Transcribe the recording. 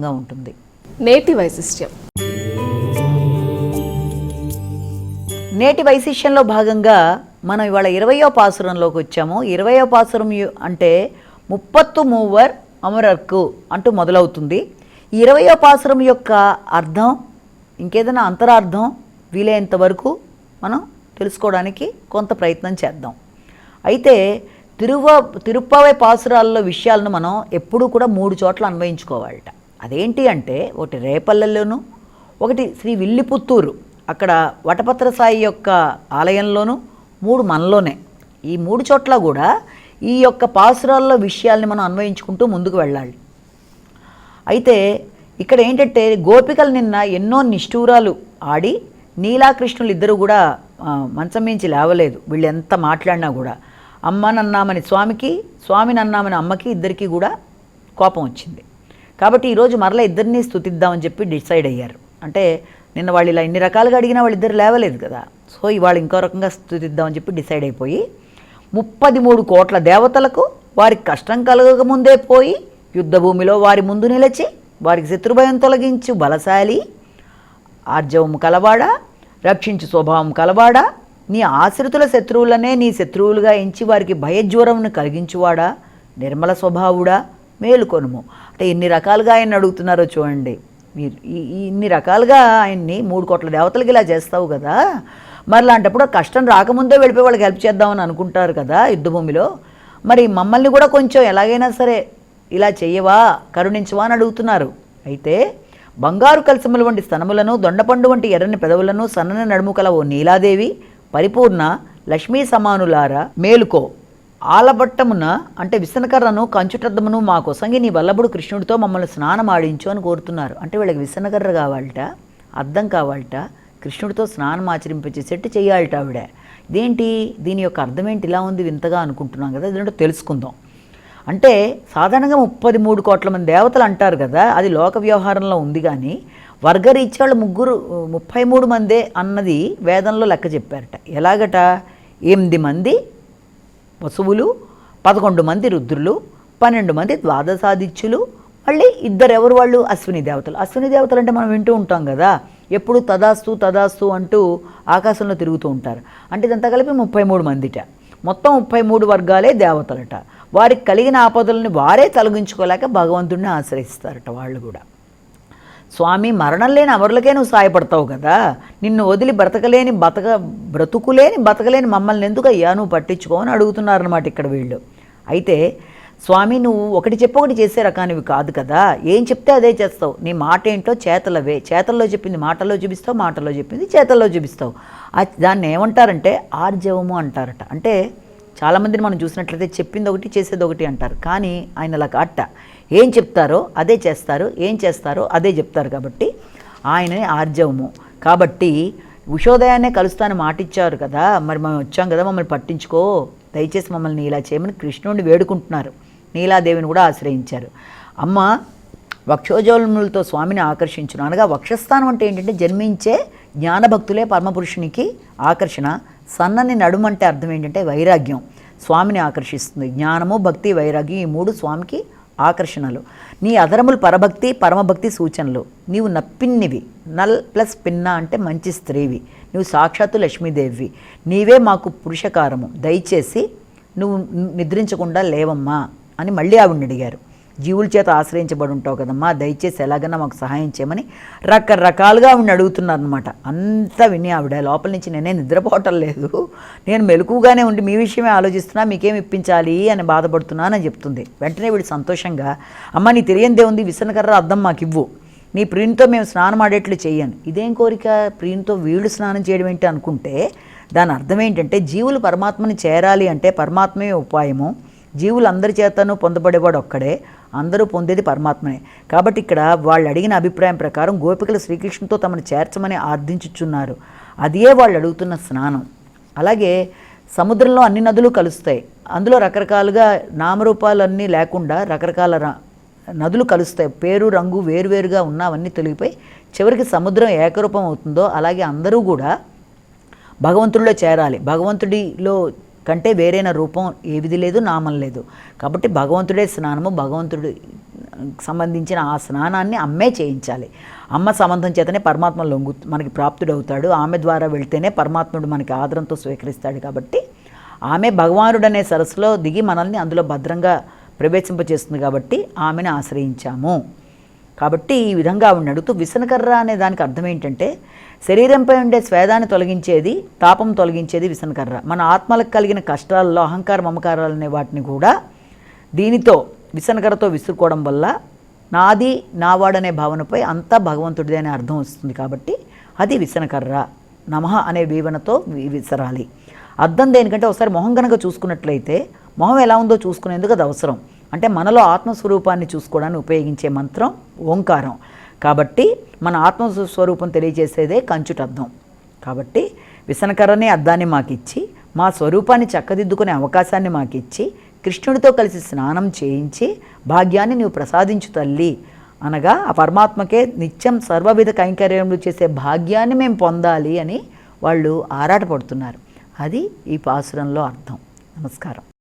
ఉంటుంది. నేటి వైశిష్ట్యం. నేటి వైశిష్యంలో భాగంగా మనం ఇవాళ ఇరవయో పాసురంలోకి వచ్చాము. ఇరవయో పాసురం అంటే ముప్పత్తు మూవర్ అమరర్కు అంటూ మొదలవుతుంది. ఈ ఇరవయో పాసురం యొక్క అర్థం ఇంకేదైనా అంతరార్థం వీలైనంత వరకు మనం తెలుసుకోవడానికి కొంత ప్రయత్నం చేద్దాం. అయితే తిరువ తిరుప్పవై పాసురాల్లో విషయాలను మనం ఎప్పుడూ కూడా మూడు చోట్ల అన్వయించుకోవాలట. అదేంటి అంటే ఒకటి రేపల్లెలోను ఒకటి శ్రీ విల్లిపుత్తూరు. అక్కడ వటపత్ర సాయి యొక్క ఆలయంలోను మూడు మనలోనే. ఈ మూడు చోట్ల కూడా ఈ యొక్క పాసురాల్లో విషయాల్ని మనం అన్వయించుకుంటూ ముందుకు వెళ్ళాలి. అయితే ఇక్కడ ఏంటంటే గోపికలు నిన్న ఎన్నో నిష్ఠూరాలు ఆడి నీలాకృష్ణులు ఇద్దరు కూడా మంచం మించి లేవలేదు. వీళ్ళు ఎంత మాట్లాడినా కూడా. అమ్మ నన్నామని స్వామికి స్వామి నన్నామని అమ్మకి ఇద్దరికీ కూడా కోపం వచ్చింది. కాబట్టి ఈరోజు మరలా ఇద్దరిని స్థుతిద్దామని చెప్పి డిసైడ్ అయ్యారు. అంటే నిన్న వాళ్ళు ఇలా ఇన్ని రకాలుగా అడిగినా వాళ్ళిద్దరు లేవలేదు కదా. సో ఇవాళ ఇంకో రకంగా స్థుతిద్దామని చెప్పి డిసైడ్ అయిపోయి ముప్పది మూడు కోట్ల దేవతలకు వారికి కష్టం కలగకముందే పోయి యుద్ధభూమిలో వారి ముందు నిలిచి వారికి శత్రుభయం తొలగించు బలశాలి ఆర్జవము కలవాడా రక్షించు స్వభావం కలవాడా నీ ఆశ్రితుల శత్రువులనే నీ శత్రువులుగా ఎంచి వారికి భయజ్వరంను కలిగించువాడా నిర్మల స్వభావుడా మేలుకొనుము. అంటే ఎన్ని రకాలుగా ఆయన అడుగుతున్నారో చూడండి. మీరు ఈ ఇన్ని రకాలుగా ఆయన్ని మూడు కోట్ల దేవతలకి ఇలా చేస్తావు కదా. మరి లాంటప్పుడు కష్టం రాకముందే వెళ్ళిపోయి వాళ్ళకి హెల్ప్ చేద్దామని అనుకుంటారు కదా యుద్ధభూమిలో. మరి మమ్మల్ని కూడా కొంచెం ఎలాగైనా సరే ఇలా చెయ్యవా కరుణించవా అని అడుగుతున్నారు. అయితే బంగారు కలసముల వంటి స్తనములను దొండపండు వంటి ఎర్రని పెదవులను సన్నని నడుము కల ఓ నీలాదేవి పరిపూర్ణ లక్ష్మీ సమానులారా మేలుకో. ఆలబట్టమున అంటే విసనకర్రను కంచుటద్దమును మా కొసంగి నీ వల్లభుడు కృష్ణుడితో మమ్మల్ని స్నానం ఆడించు అని కోరుతున్నారు. అంటే వీళ్ళకి విసనకర్ర కావాలట అద్దం కావాలట కృష్ణుడితో స్నానం ఆచరింపచేసేట్టు చేయాలట ఆవిడ. ఇదేంటి? దీని యొక్క అర్థం ఏంటి ఇలా ఉంది వింతగా అనుకుంటున్నాం కదా ఇదేంటో తెలుసుకుందాం. అంటే సాధారణంగా ముప్పది మూడు కోట్ల మంది దేవతలు అంటారు కదా అది లోక వ్యవహారంలో ఉంది కానీ వర్గరీత్యా వాళ్ళు ముగ్గురు ముప్పై మూడు మందే అన్నది వేదంలో లెక్క చెప్పారట. ఎలాగట? ఎనిమిది మంది వసువులు పదకొండు మంది రుద్రులు పన్నెండు మంది ద్వాదశాదిత్యులు మళ్ళీ ఇద్దరు ఎవరు వాళ్ళు? అశ్విని దేవతలు. అశ్విని దేవతలు అంటే మనం వింటూ ఉంటాం కదా. ఎప్పుడు తదాస్తు తదాస్తు అంటూ ఆకాశంలో తిరుగుతూ ఉంటారు. అంటే ఇదంతా కలిపి ముప్పై మూడు మందిట. మొత్తం ముప్పై మూడు వర్గాలే దేవతలట. వారికి కలిగిన ఆపదలను వారే తొలగించుకోలేక భగవంతుడిని ఆశ్రయిస్తారట వాళ్ళు కూడా. స్వామి మరణం లేని అమరులకే నువ్వు సాయపడతావు కదా. నిన్ను వదిలి బ్రతకలేని బతక బ్రతుకులేని బతకలేని మమ్మల్ని ఎందుకు అయ్యా నువ్వు పట్టించుకోని అడుగుతున్నారనమాట ఇక్కడ వీళ్ళు. అయితే స్వామి నువ్వు ఒకటి చెప్పి ఒకటి చేసే రకానివి కాదు కదా. ఏం చెప్తే అదే చేస్తావు. నీ మాట ఏంటో చేతలవే. చేతల్లో చెప్పింది మాటల్లో చూపిస్తావు మాటల్లో చెప్పింది చేతల్లో చూపిస్తావు. దాన్ని ఏమంటారంటే ఆర్జవము అంటారట. అంటే చాలామందిని మనం చూసినట్లయితే చెప్పింది ఒకటి చేసేది ఒకటి అంటారు. కానీ ఆయన అలా కాట. ఏం చెప్తారో అదే చేస్తారు ఏం చేస్తారో అదే చెప్తారు కాబట్టి ఆయనని ఆర్జవము. కాబట్టి ఉషోదయాన్నే కలుస్తాను మాటిచ్చారు కదా మరి మనం వచ్చాం కదా మమ్మల్ని పట్టించుకో దయచేసి మమ్మల్ని ఇలా చేయమని కృష్ణుడిని వేడుకుంటున్నారు. నీలాదేవిని కూడా ఆశ్రయించారు. అమ్మ వక్షోజోలములతో స్వామిని ఆకర్షించును. అనగా వక్షస్థానం అంటే ఏంటంటే జన్మించే జ్ఞానభక్తులే పరమపురుషునికి ఆకర్షణ. సన్నని నడుము అంటే అర్థం ఏంటంటే వైరాగ్యం. స్వామిని ఆకర్షిస్తుంది. జ్ఞానము భక్తి వైరాగ్యం ఈ మూడు స్వామికి ఆకర్షణలు. నీ అధరములు పరభక్తి పరమభక్తి సూచనలు. నీవు నప్పిన్నివి. నల్ ప్లస్ పిన్న అంటే మంచి స్త్రీవి. నువ్వు సాక్షాత్తు లక్ష్మీదేవి. నీవే మాకు పురుషకారము. దయచేసి నువ్వు నిద్రించకుండా లేవమ్మా అని మళ్ళీ ఆవిడని అడిగారు. జీవుల చేత ఆశ్రయించబడి ఉంటావు కదమ్మా దయచేసి ఎలాగైనా మాకు సహాయం చేయమని రకరకాలుగా ఆవిడని అడుగుతున్నారనమాట అంతా విని ఆవిడ లోపల నుంచి నేనే నిద్రపోవటం లేదు. నేను మెలకుగానే ఉండి మీ విషయమే ఆలోచిస్తున్నా మీకేం ఇప్పించాలి అని బాధపడుతున్నానని చెప్తుంది. వెంటనే వీడు సంతోషంగా అమ్మ నీ తెలియందే ఉంది విసనకర్ర అద్దం మాకు ఇవ్వు. నీ ప్రియునితో మేము స్నానం ఆడేట్లు చేయను ఇదేం కోరిక? ప్రియునితో వీళ్ళు స్నానం చేయడం ఏంటి అనుకుంటే దాని అర్థం ఏంటంటే జీవులు పరమాత్మని చేరాలి అంటే పరమాత్మే ఉపాయము. జీవులందరి చేతను పొందబడేవాడు ఒక్కడే అందరూ పొందేది పరమాత్మనే. కాబట్టి ఇక్కడ వాళ్ళు అడిగిన అభిప్రాయం ప్రకారం గోపికలు శ్రీకృష్ణుతో తమను చేర్చమని ఆర్థించుచున్నారు. అదే వాళ్ళు అడుగుతున్న స్నానం. అలాగే సముద్రంలో అన్ని నదులు కలుస్తాయి. అందులో రకరకాలుగా నామరూపాలన్నీ లేకుండా రకరకాల నదులు కలుస్తాయి. పేరు రంగు వేరువేరుగా ఉన్న అవన్నీ తొలగిపోయి చివరికి సముద్రం ఏకరూపం అవుతుందో అలాగే అందరూ కూడా భగవంతుడిలో చేరాలి. భగవంతుడిలో కంటే వేరైన రూపం ఏవిది లేదు నామం లేదు. కాబట్టి భగవంతుడే స్నానము భగవంతుడు సంబంధించిన ఆ స్నానాన్ని అమ్మే చేయించాలి. అమ్మ సంబంధం చేతనే పరమాత్మ లొంగు మనకి ప్రాప్తుడవుతాడు. ఆమె ద్వారా వెళ్తేనే పరమాత్ముడు మనకి ఆదరంతో స్వీకరిస్తాడు కాబట్టి ఆమె భగవానుడనే సరస్సులో దిగి మనల్ని అందులో భద్రంగా ప్రవేశింపచేస్తుంది కాబట్టి ఆమెను ఆశ్రయించాము. కాబట్టి ఈ విధంగా ఆవిడని అడుగుతూ విసనకర్ర అనే దానికి అర్థం ఏంటంటే శరీరంపై ఉండే స్వేదాన్ని తొలగించేది తాపం తొలగించేది విసనకర్ర. మన ఆత్మలకు కలిగిన కష్టాల్లో అహంకార మమకారాలు అనే వాటిని కూడా దీనితో విసనకర్రతో విసురుకోవడం వల్ల నాది నావాడనే భావనపై అంతా భగవంతుడిదే అనే అర్థం వస్తుంది కాబట్టి అది విసనకర్ర. నమః అనే వీవనతో విసరాలి. అర్థం దేనికంటే ఒకసారి మొహం కనుక చూసుకున్నట్లయితే మొహం ఎలా ఉందో చూసుకునేందుకు అది అవసరం. అంటే మనలో ఆత్మస్వరూపాన్ని చూసుకోవడానికి ఉపయోగించే మంత్రం ఓంకారం. కాబట్టి మన ఆత్మస్వరూపం తెలియజేసేదే కంచుటర్థం కాబట్టి విసనకరనే అద్దాన్ని మాకిచ్చి మా స్వరూపాన్ని చక్కదిద్దుకునే అవకాశాన్ని మాకిచ్చి కృష్ణుడితో కలిసి స్నానం చేయించి భాగ్యాన్ని నీవు ప్రసాదించు తల్లి అనగా ఆ పరమాత్మకే నిత్యం సర్వవిధ కైంకర్యములు చేసే భాగ్యాన్ని మేము పొందాలి అని వాళ్ళు ఆరాటపడుతున్నారు. అది ఈ పాసురంలో అర్థం. నమస్కారం.